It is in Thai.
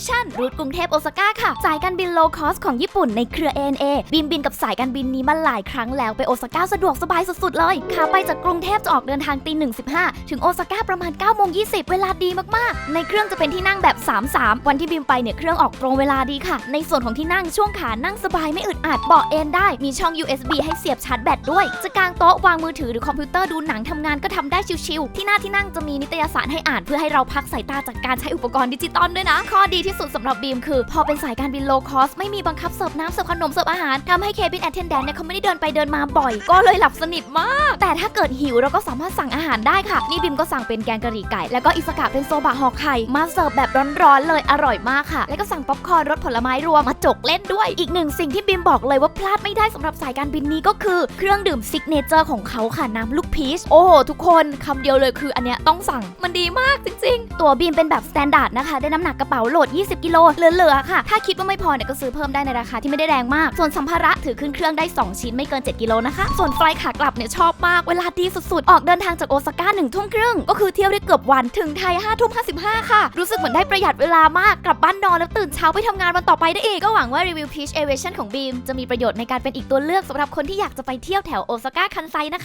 Aviation รูทกรุงเทพโอซาก้าค่ะ สายการบินโลคอสของญี่ปุ่นในเครือ ANA บินบินกับสายการบินนี้มาหลายครั้งแล้วไปโอซาก้าสะดวกสบายสุดๆเลยขาไปจากกรุงเทพจะออกเดินทางตีหนึ่งสิบห้าถึงโอซาก้าประมาณ9โมง20เวลาดีมากๆ ในเครื่องจะเป็นที่นั่งแบบ 3-3 วันที่บินไปเนี่ยเครื่องออกตรงเวลาดีค่ะ ในส่วนของที่นั่งช่วงขานั่งสบายไม่อึดอัดเบาะเอนได้มีช่อง USB ให้เสียบชาร์จแบตด้วย จะกางโต๊ะวางมือถือหรือคอมพิวเตอร์ดูหนังทำงานก็ทำได้ชิวๆที่หน้าที่นั่งจะมีนิตยสารให้อ่านเพื่อให้เราพักสายตาจากการใช้อุปกรณ์ดิจิตอลด้วยนะข้อดีที่สุดสำหรับบีมคือ พอเป็นสายการบินโลคอสไม่มีบังคับเสิร์ฟน้ำเสิร์ฟขนมเสิร์ฟอาหารทำให้เคบินแอทเทนแดนเนี่ยเขาไม่ได้เดินไปเดินมาบ่อย ก็เลยหลับสนิทมาก แต่ถ้าเกิดหิวเราก็สามารถสั่งอาหารได้ค่ะ นี่บิมก็สั่งเป็นแกงกะหรี่ไก่ แล้วก็อิสกะเป็นโซบะห่อไข่มาเสิร์ฟแบบร้อนๆเลยอร่อยมากค่ะ แล้วก็สั่งป๊อปคอร์นรสผลไม้รวมมาจกเล่นด้วย อีกหนึ่งสิ่งที่บิมบอกเลยว่าพลาดไม่ได้สำหรับสายการบินนี้ก็คือเครื่องดื่มซิกเนเจอร์ของเขาค่ะน้ำลูกพีชโอ้โหทุกคนคำเดียวเลยคืออันเนี้ยต้องสั่งมันดีมากจริง ๆ ตัวบีมเป็นแบบสแตนดาร์ดนะคะได้น้ำหนักกระเป๋าโหลด20 กิโลเหลือๆค่ะ ถ้าคิดว่าไม่พอเนี่ยก็ซื้อเพิ่มได้ในราคาที่ไม่ได้แรงมาก ส่วนสัมภาระถือขึ้นเครื่องได้ 2 ชิ้นไม่เกิน 7 กิโลนะคะ ส่วนไฟล์ขากลับเนี่ยชอบมาก เวลาดีสุดๆ ออกเดินทางจากโอซาก้า1ทุ่มครึ่งก็คือเที่ยวได้เกือบวันถึงไทย5ทุ่ม55ค่ะ รู้สึกเหมือนได้ประหยัดเวลามากกลับบ้านนอนแล้วตื่นเช้าไปทำงานวันต่อไปได้อีกก็หวังว่ารีวิว Peach Aviation ของบีมจะมีประโยชน์ในการเป็นอีกตัวเลือกสำหรับคนที่อยากจะไปเที่ยวแถวโอซาก้าคันไซนะคะ